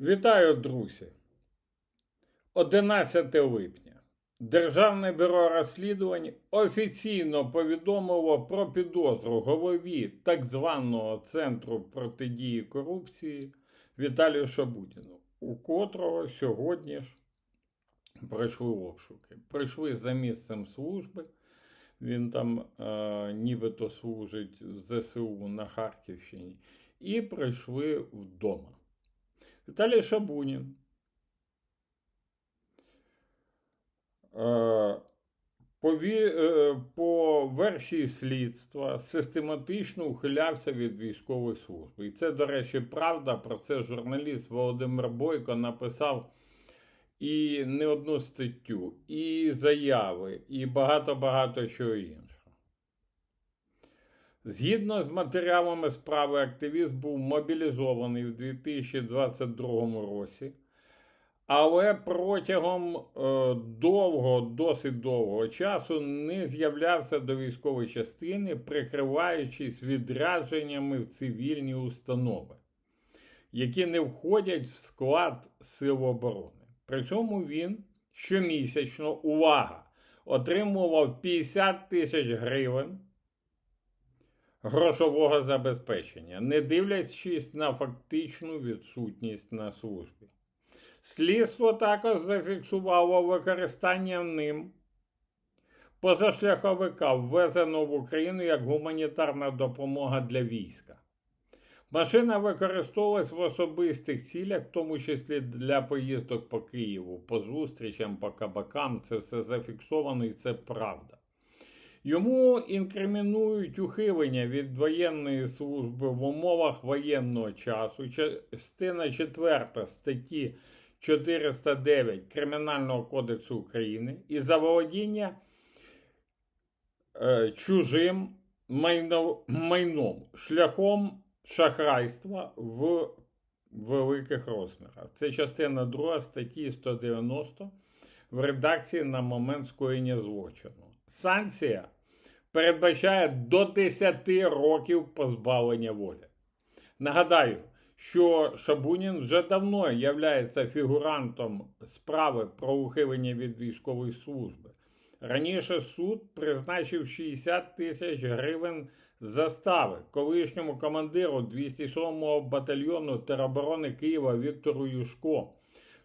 Вітаю, друзі! 11 липня Державне бюро розслідувань офіційно повідомило про підозру голові так званого Центру протидії корупції Віталію Шабудіну, у котрого сьогодні ж пройшли обшуки. Прийшли за місцем служби. Він там е, нібито служить ЗСУ на Харківщині, і прийшли вдома. Віталій Шабунін е, е, по версії слідства систематично ухилявся від військової служби. І це, до речі, правда. Про це журналіст Володимир Бойко написав і не одну статтю, і заяви, і багато-багато чого іншого. Згідно з матеріалами справи, активіст був мобілізований в 2022 році, але протягом е, довго, досить довгого часу не з'являвся до військової частини, прикриваючись відрядженнями в цивільні установи, які не входять в склад Сил оборони. При цьому він щомісячно, увага, отримував 50 тисяч гривень грошового забезпечення, не дивлячись на фактичну відсутність на службі. Слідство також зафіксувало використання ним позашляховика, ввезеного в Україну як гуманітарна допомога для війська. Машина використовувалась в особистих цілях, в тому числі для поїздок по Києву, по зустрічам, по кабакам. Це все зафіксовано і це правда. Йому інкримінують ухилення від воєнної служби в умовах воєнного часу. Частина 4 статті 409 Кримінального кодексу України і заволодіння е, чужим майно, майном шляхом шахрайства в великих розмірах. Це частина 2 статті 190 в редакції на момент скоєння злочину. Санкція передбачає до 10 років позбавлення волі. Нагадаю, що Шабунін вже давно являється фігурантом справи про ухилення від військової служби. Раніше суд призначив 60 тисяч гривень застави колишньому командиру 207-го батальйону тероборони Києва Віктору Юшко,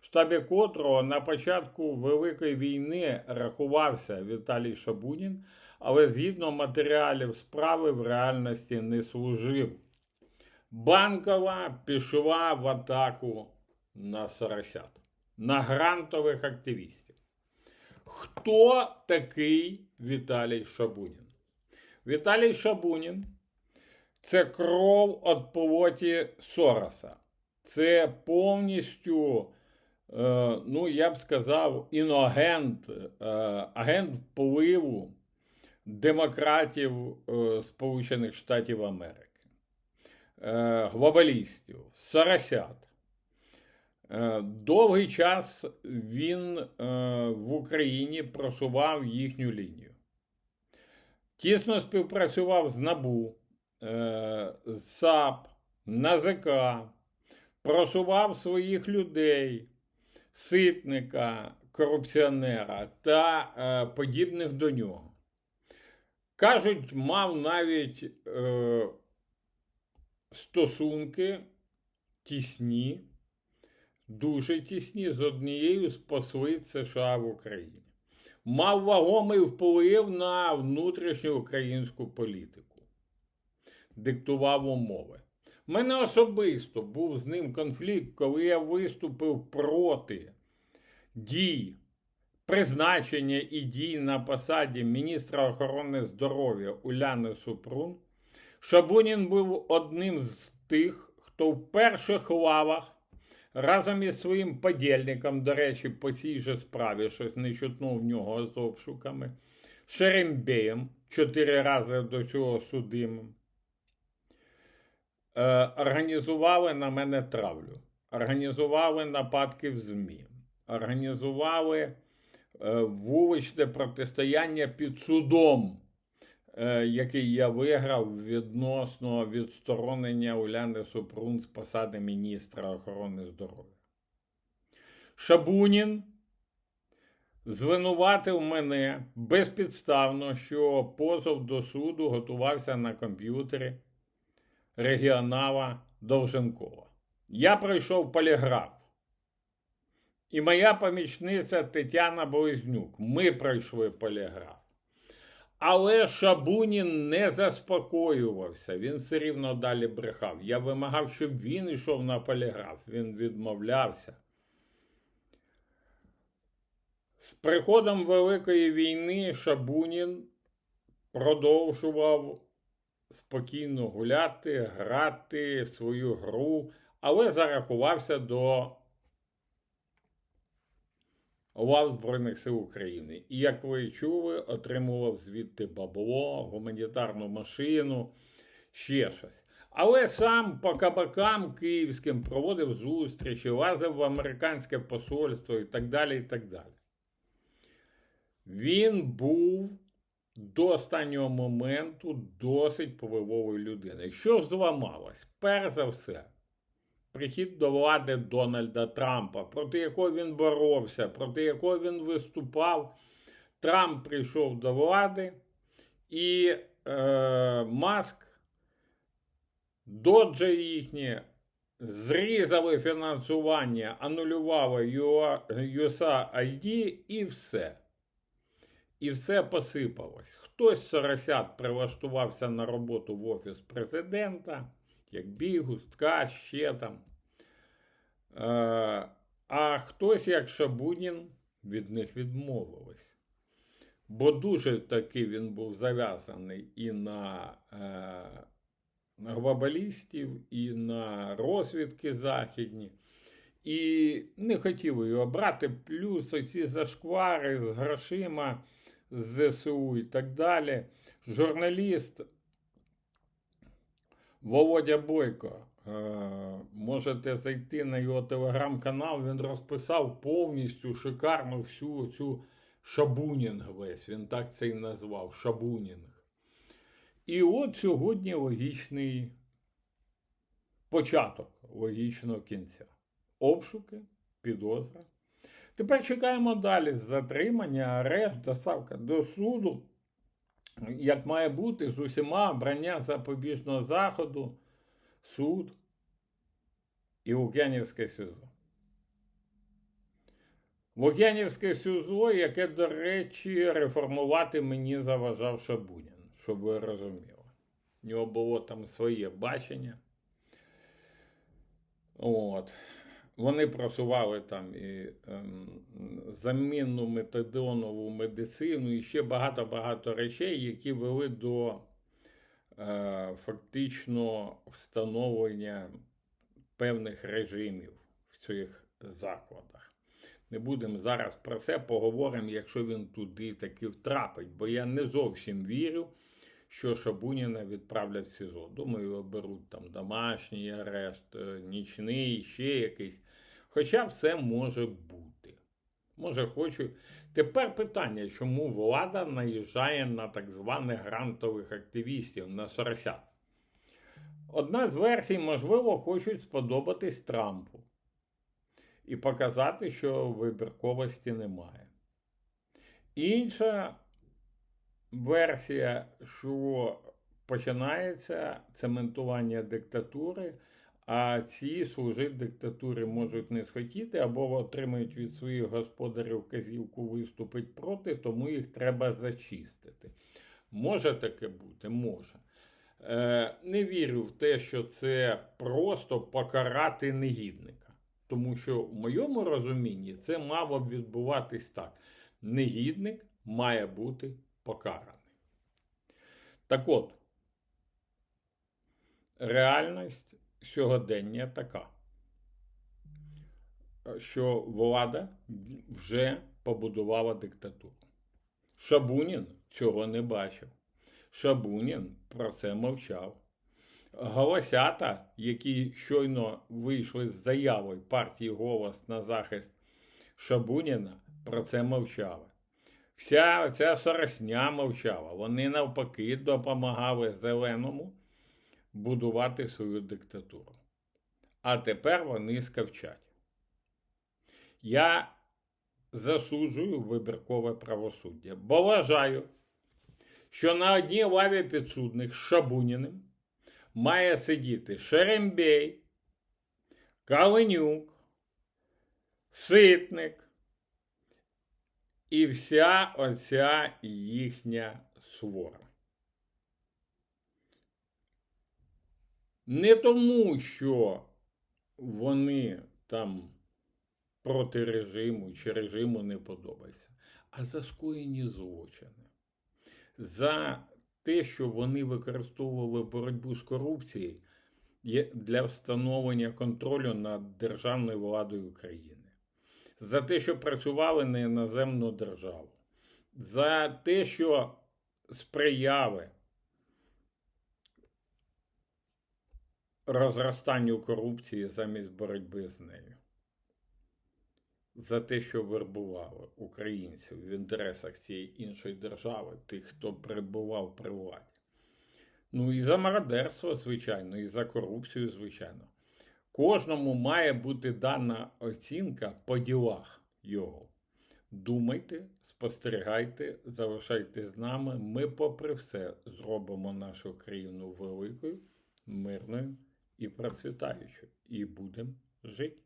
в штабі котрого на початку Великої війни рахувався Віталій Шабунін, але згідно матеріалів справи в реальності не служив. Банкова пішла в атаку на Соросят, на грантових активістів. Хто такий Віталій Шабунін? Віталій Шабунін це кров від полоті Сороса. Це повністю, е, ну, я б сказав, іногент, е, агент впливу демократів е, Сполучених Штатів Америки, е, глобалістів, соросят. Е, Довгий час він в Україні просував їхню лінію. Тісно співпрацював з НАБУ, з САП, НАЗК, просував своїх людей, ситника, корупціонера та подібних до нього. Кажуть, мав навіть е, стосунки тісні, дуже тісні з однією з послиць США в Україні. Мав вагомий вплив на внутрішню українську політику, диктував умови. У мене особисто був з ним конфлікт, коли я виступив проти дій, призначення і дій на посаді міністра охорони здоров'я Уляни Супрун. Шабунін був одним з тих, хто в перших лавах разом із своїм подільником, до речі, по цій же справі щось не чутно в нього з обшуками, Шерембеєм, чотири рази до цього судимим, е, організували на мене травлю, організували нападки в ЗМІ, організували вуличне протистояння під судом е, який я виграв відносно відсторонення Уляни Супрун з посади міністра охорони здоров'я. Шабунін звинуватив мене безпідставно, що позов до суду готувався на комп'ютері регіонала Довженкова. Я пройшов поліграф. І моя помічниця Тетяна Близнюк. Ми пройшли поліграф. Але Шабунін не заспокоювався, він все рівно далі брехав. Я вимагав, щоб він йшов на поліграф. Він відмовлявся. З приходом Великої війни Шабунін продовжував спокійно гуляти, грати свою гру, але зарахувався до лав Збройних сил України. І, як ви чули, отримував звідти бабло, гуманітарну машину, ще щось. Але сам по кабакам київським проводив зустрічі, лазив в американське посольство і так далі. і так далі. Він був до останнього моменту досить впливовою людиною. Що зламалось? Перш за все, прихід до влади Дональда Трампа, проти якого він боровся, проти якого він виступав. Трамп прийшов до влади, і е, Маск, доджа їхнє, зрізали фінансування, анулювали USAID і все. І все посипалось. Хтось соросят прилаштувався на роботу в офіс президента, як Бігус, Ткач, ще там. Е, а хтось, як Шабунін, від них відмовились. Бо дуже таки він був зав'язаний і на е, глобалістів, і на розвідки західні. І не хотів його брати, плюс оці зашквари з грошима з ЗСУ і так далі. Журналіст Володя Бойко. Е, можете зайти на його телеграм-канал, він розписав повністю шикарно всю цю шабунінг весь. Він так це і назвав шабунінг. І от сьогодні логічний початок логічного кінця. Обшуки, підозра. Тепер чекаємо далі затримання, арешт, доставка до суду, як має бути з усіма обрання запобіжного заходу, суд і Лук'янівське СІЗО. Лук'янівське СІЗО, яке, до речі, реформувати мені заважав Шабунін, щоб ви розуміли. У нього було там своє бачення. От. Вони просували там і ем, замінну метадонову медицину і ще багато-багато речей, які вели до е, фактично встановлення певних режимів в цих закладах. Не будемо зараз про це поговоримо, якщо він туди таки втрапить, бо я не зовсім вірю, що Шабуніна відправлять в СІЗО. Думаю, оберуть там домашній арешт, е, нічний, ще якийсь. Хоча все може бути. Може, хочу. Тепер питання, чому влада наїжджає на так званих грантових активістів на соросят? Одна з версій, можливо, хочуть сподобатись Трампу і показати, що вибірковості немає. Інша версія, що починається цементування диктатури, а ці служити диктатури можуть не схотіти або отримують від своїх господарів вказівку виступити проти, тому їх треба зачистити. Може таке бути? Може. Е, Не вірю в те, що це просто покарати негідника. Тому що в моєму розумінні це мало б відбуватись так. Негідник має бути покараний. Так от, реальність сьогодення така, що влада вже побудувала диктатуру. Шабунін цього не бачив. Шабунін про це мовчав. Голосята, які щойно вийшли з заявою партії голос на захист Шабуніна, про це мовчали. Вся ця соросня мовчала. Вони навпаки допомагали зеленому будувати свою диктатуру. А тепер вони скавчать. Я засуджую вибіркове правосуддя, бо вважаю, що на одній лаві підсудних з Шабуніним має сидіти Шерембей, Каленюк, Ситник і вся оця їхня свора. Не тому, що вони там проти режиму чи режиму не подобається, а за скоєні злочини. За те, що вони використовували боротьбу з корупцією для встановлення контролю над державною владою України, за те, що працювали на іноземну державу, за те, що сприяли розростанню корупції замість боротьби з нею. За те, що вербували українців в інтересах цієї іншої держави, тих, хто перебував при владі. Ну і за мародерство, звичайно, і за корупцію, звичайно. Кожному має бути дана оцінка по ділах його. Думайте, спостерігайте, залишайте з нами. Ми, попри все, зробимо нашу країну великою, мирною і процвітаючою. І будемо жити.